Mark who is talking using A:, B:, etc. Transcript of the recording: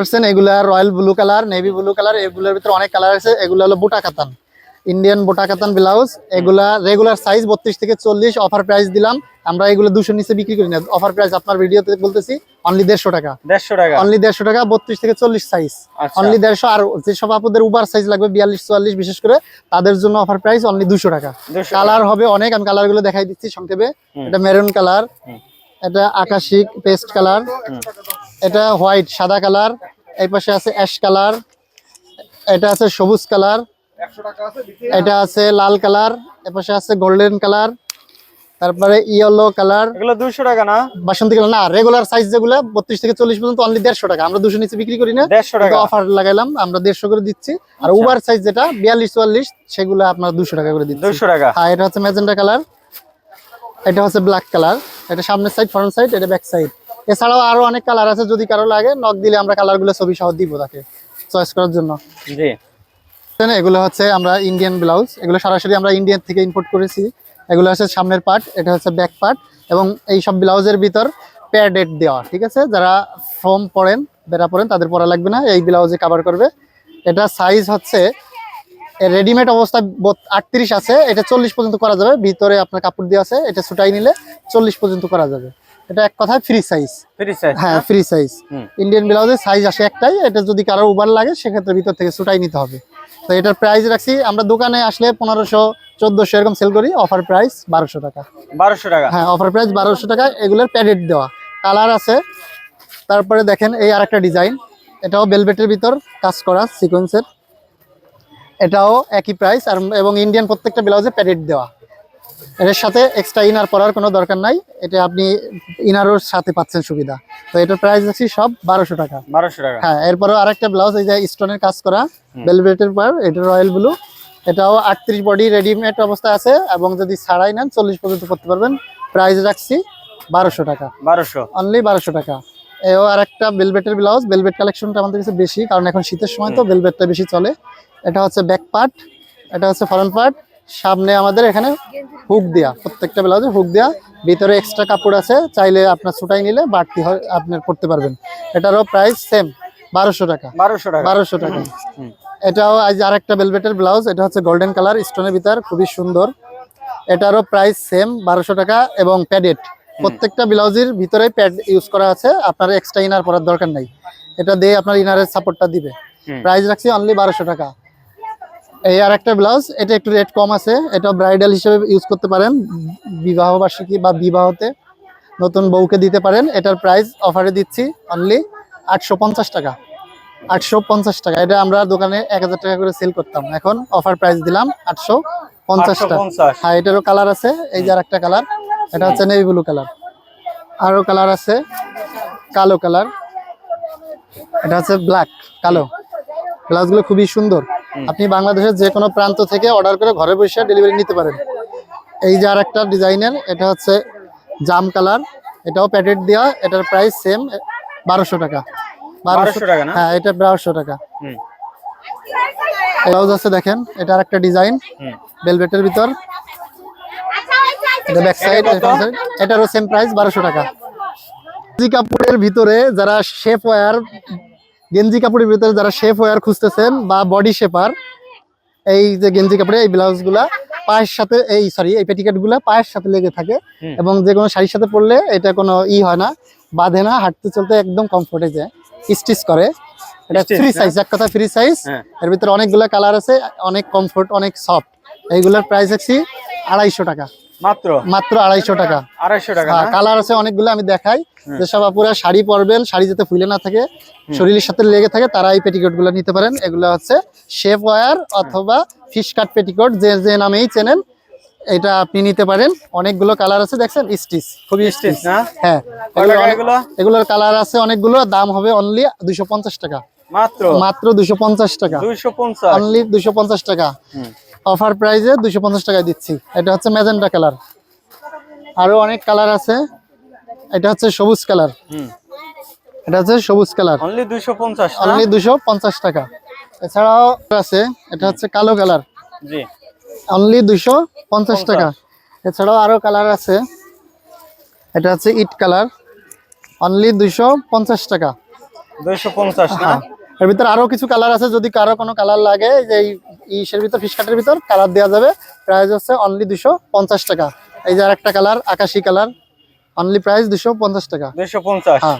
A: Percent এগুলা royal blue colour navy blue colour এগুলোর ভিতরে অনেক কালার আছে। এগুলো হলো বোটা কাতান ইন্ডিয়ান বোটা কাতান ব্লাউজ এগুলা রেগুলার সাইজ বত্রিশ থেকে চল্লিশ অফার প্রাইস দিলাম। আমরা এগুলো দুশো নিচে বিক্রি করি না। অফার প্রাইস আপনার ভিডিওতে বলতেছি অনলি দেড়শো টাকা।
B: দেড়শো টাকা।
A: অনলি দেড়শো টাকা বত্রিশ থেকে চল্লিশ সাইজ
B: আচ্ছা।
A: অনলি দেড়শো আর যেসব আপুদের উবার সাইজ লাগবে বিয়াল্লিশ চুয়াল্লিশ বিশেষ করে তাদের জন্য অফার প্রাইস অনলি দুশো টাকা। কালার হবে অনেক আমি কালারগুলো দেখাই দিচ্ছি সংক্ষেপে। এটা মেরুন কালার এটা আকাশিক পেস্ট কালার। এটা হোয়াইট সাদা কালার। এই পাশে আছে অ্যাশ কালার। এটা আছে সবুজ কালার। এটা আছে লাল কালার। এ পাশে আছে গোল্ডেন কালার। তারপরে ইয়েলো কালার।
B: এগুলো দুশো টাকা না?
A: বাসন্তী কালার। না রেগুলার সাইজ যেগুলো বত্রিশ থেকে চল্লিশ পর্যন্ত অনলি দেড়শো টাকা। আমরা দুশো নিচে বিক্রি করি না।
B: দেড়শো টাকা।
A: অফার লাগাইলাম আমরা দেড়শো করে দিচ্ছি। আর
B: আচ্ছা।
A: উবার সাইজ যেটা বিয়াল্লিশ চুয়াল্লিশ সেগুলো আপনার দুশো টাকা করে দিচ্ছি
B: দুশো টাকা।
A: হ্যাঁ এটা হচ্ছে ম্যাজেন্টা কালার। এটা হচ্ছে ব্ল্যাক কালার। এটা সামনের সাইড ফ্রন্ট সাইড এটা ব্যাক সাইড এছাড়াও আরও অনেক কালার আছে যদি কারও লাগে নক দিলে আমরা কালারগুলো ছবি সহ দিব তাকে চয়েস করার জন্য।
B: জি।
A: এগুলো হচ্ছে আমরা ইন্ডিয়ান ব্লাউজ এগুলো সরাসরি আমরা ইন্ডিয়ান থেকে ইম্পোর্ট করেছি। এগুলো হচ্ছে সামনের পার্ট এটা হচ্ছে ব্যাক পার্ট এবং এই সব ব্লাউজের ভিতর প্যাডেড দেওয়া ঠিক আছে? যারা ফর্ম পরেন বেড়া পরেন তাদের পরা লাগবে না এই ব্লাউজে কাভার করবে। এটা সাইজ হচ্ছে রেডিমেড অবস্থা আটত্রিশ আছে এটা চল্লিশ পর্যন্ত করা যাবে ভিতরে আপনার কাপড় দেওয়া আছে এটা ছুটাই নিলে চল্লিশ পর্যন্ত করা যাবে। এটা এক কথায় ফ্রি সাইজ
B: ফ্রি সাইজ
A: হ্যাঁ ফ্রি সাইজ ইন্ডিয়ান ব্লাউজের সাইজ আসে একটাই এটা যদি কারও উবার লাগে সেক্ষেত্রে ভিতর থেকে ছুটাই নিতে হবে। তো এটার প্রাইস রাখছি আমরা দোকানে আসলে পনেরোশো চোদ্দোশো এরকম সেল করি অফার প্রাইস বারোশো টাকা।
B: বারোশো টাকা?
A: হ্যাঁ অফার প্রাইস বারোশো টাকা এগুলোর প্যাডেড দেওয়া। কালার আছে তারপরে দেখেন এই আরেকটা ডিজাইন এটাও বেলভেটের ভিতর কাজ করা সিকোয়েন্সের এটাও একই প্রাইস আর এবং ইন্ডিয়ান প্রত্যেকটা ব্লাউজে প্যাডেড দেওয়া। এটার সাথে এক্সট্রা ইনার পরার কোনো দরকার নাই। এটা আপনি ইনারোর সাথে পাচ্ছেন সুবিধা। তো এটার প্রাইস আছে সব বারোশো টাকা।
B: বারোশো টাকা।
A: হ্যাঁ এরপরও আরেকটা ব্লাউজ এই যে স্টোনের কাজ করা বেলভেটের পর এটা রয়্যাল ব্লু এটাও আটত্রিশ বডি রেডিমেড অবস্থা আছে এবং যদি ছাড়াই নেন চল্লিশ পর্যন্ত করতে পারবেন। প্রাইস রাখছি বারোশো টাকা।
B: বারোশো।
A: অনলি বারোশো টাকা। এও আর একটা বেলভেটের ব্লাউজ বেলভেট কালেকশনটা আমাদের কাছে বেশি কারণ এখন শীতের সময় তো বেলভেটটা বেশি চলে। এটা হচ্ছে ব্যাক পার্ট এটা হচ্ছে ফ্রন্ট পার্ট সামনে আমাদের এখানে হুক দেয়া প্রত্যেকটা ব্লাউজে হুক দেয়া। ভিতরে এক্সট্রা কাপড় আছে চাইলে আপনার ছুটাই নিলে বাড়তি হয় আপনার করতে পারবেন। এটারও প্রাইস সেম বারোশো টাকা।
B: বারোশো টাকা।
A: বারোশো টাকা। এটাও আজ আরেকটা বেলভেটের ব্লাউজ এটা হচ্ছে গোল্ডেন কালার স্টোনের ভিতর খুবই সুন্দর। এটারও প্রাইস সেম বারোশো টাকা এবং প্যাডেড প্রত্যেকটা ব্লাউজের ভিতরে প্যাড ইউজ করা আছে আপনার এক্সট্রা ইনার পরার দরকার নাই। এটা দিয়ে আপনার ইনারের সাপোর্টটা দিবে। প্রাইস রাখছি অনলি বারোশো টাকা। এই আর একটা ব্লাউজ এটা একটু রেট কম আছে। এটা ব্রাইডাল হিসেবে ইউজ করতে পারেন বিবাহ বার্ষিকী বা বিবাহতে। নতুন বউকে দিতে পারেন এটার প্রাইস অফারে দিচ্ছি অনলি আটশো পঞ্চাশ টাকা। আটশো পঞ্চাশ টাকা এটা আমরা দোকানে এক হাজার টাকা করে সেল করতাম। এখন অফার প্রাইস দিলাম আটশো পঞ্চাশ টাকা।
B: 850
A: হ্যাঁ এটারও কালার আছে এই যে আরেকটা কালার এটা হচ্ছে নেভি ব্লু কালার আরও কালার আছে কালো কালার এটা হচ্ছে ব্ল্যাক কালো। ব্লাউজগুলো খুবই সুন্দর। আপনি বাংলাদেশের যে কোনো প্রান্ত থেকে অর্ডার করে ঘরে বসে ডেলিভারি নিতে পারেন। এই যে আর একটা ডিজাইনের এটা হচ্ছে জাম কালার এটাও প্যাকেট দেওয়া এটার প্রাইস সেম বারোশো টাকা।
B: বারোশো টাকা
A: হ্যাঁ এটা বারোশো টাকা। ব্লাউজ আছে দেখেন এটা আর একটা ডিজাইন বেলভেটের ভিতর। এটা ব্যাক সাইড এটারও সেম প্রাইস বারোশো টাকা। কাপড়ের ভিতরে যারা শেপ ওয়্যার গেঞ্জি কাপড়ের ভিতরে যারা শেপ ওয়্যার খুঁজতেছেন বা বডি শেপার এই যে গেঞ্জি কাপড়ে এই ব্লাউজগুলা পায়ের সাথে এই সরি এই পেটিকেটগুলা পায়ের সাথে লেগে থাকে এবং যে কোনো শাড়ির সাথে পরলে এটা কোনো ই হয় না বাঁধে না হাঁটতে চলতে একদম কমফোর্টে যায় স্টিচ করে। এটা ফ্রি সাইজ এক কথা ফ্রি সাইজ
B: হ্যাঁ।
A: এর ভিতরে অনেকগুলো কালার আছে অনেক কমফোর্ট অনেক সফট এইগুলোর প্রাইস আছে আড়াইশো টাকা।
B: মাত্র?
A: মাত্র আড়াইশো টাকা।
B: আড়াইশো টাকা
A: হ্যাঁ কালার আছে অনেকগুলো আমি দেখাই।
B: হুম।
A: যেসব আপুরা শাড়ি পরবেন শাড়ি যাতে ফুলে না থাকে শরীরের সাথে লেগে থাকে তারা এই পেটিকোটগুলো নিতে পারেন। এগুলো হচ্ছে শেপ ওয়ার অথবা ফিশ কাট পেটিকোট যে যে নামেই চেনেন এটা আপনি নিতে পারেন। অনেকগুলো কালার আছে দেখছেন? স্টিচ। খুবই স্টিচ
B: না?
A: হ্যাঁ এগুলোর কালার আছে অনেকগুলো দাম হবে অনলি দুশো পঞ্চাশ টাকা।
B: মাত্র?
A: মাত্র দুশো পঞ্চাশ টাকা। অনলি দুশো পঞ্চাশ টাকা। অফার প্রাইসে দুশো পঞ্চাশ টাকায় দিচ্ছি। এটা হচ্ছে ম্যাজেন্টা কালার। আরও অনেক কালার আছে। এটা হচ্ছে সবুজ কালার। এটা হচ্ছে সবুজ কালার।
B: অনলি দুইশো পঞ্চাশ
A: অনলি দুশো পঞ্চাশ টাকা। এছাড়াও আছে এটা হচ্ছে কালো কালার।
B: জি।
A: অনলি দুশো পঞ্চাশ টাকা। এছাড়াও আরও কালার আছে। এটা হচ্ছে ইট কালার। অনলি দুশো পঞ্চাশ টাকা।
B: দুইশো পঞ্চাশ
A: হ্যাঁ। এর ভিতর আরও কিছু কালার আছে যদি কারও কোনো কালার লাগে যে এই ইসের ভিতর ফিশ কাটের ভিতর কালার দেওয়া যাবে। প্রাইস হচ্ছে অনলি দুশো পঞ্চাশ টাকা। এই যে আর একটা কালার আকাশি কালার অনলি প্রাইস দুশো পঞ্চাশ টাকা।
B: দুশো পঞ্চাশ।
A: হ্যাঁ।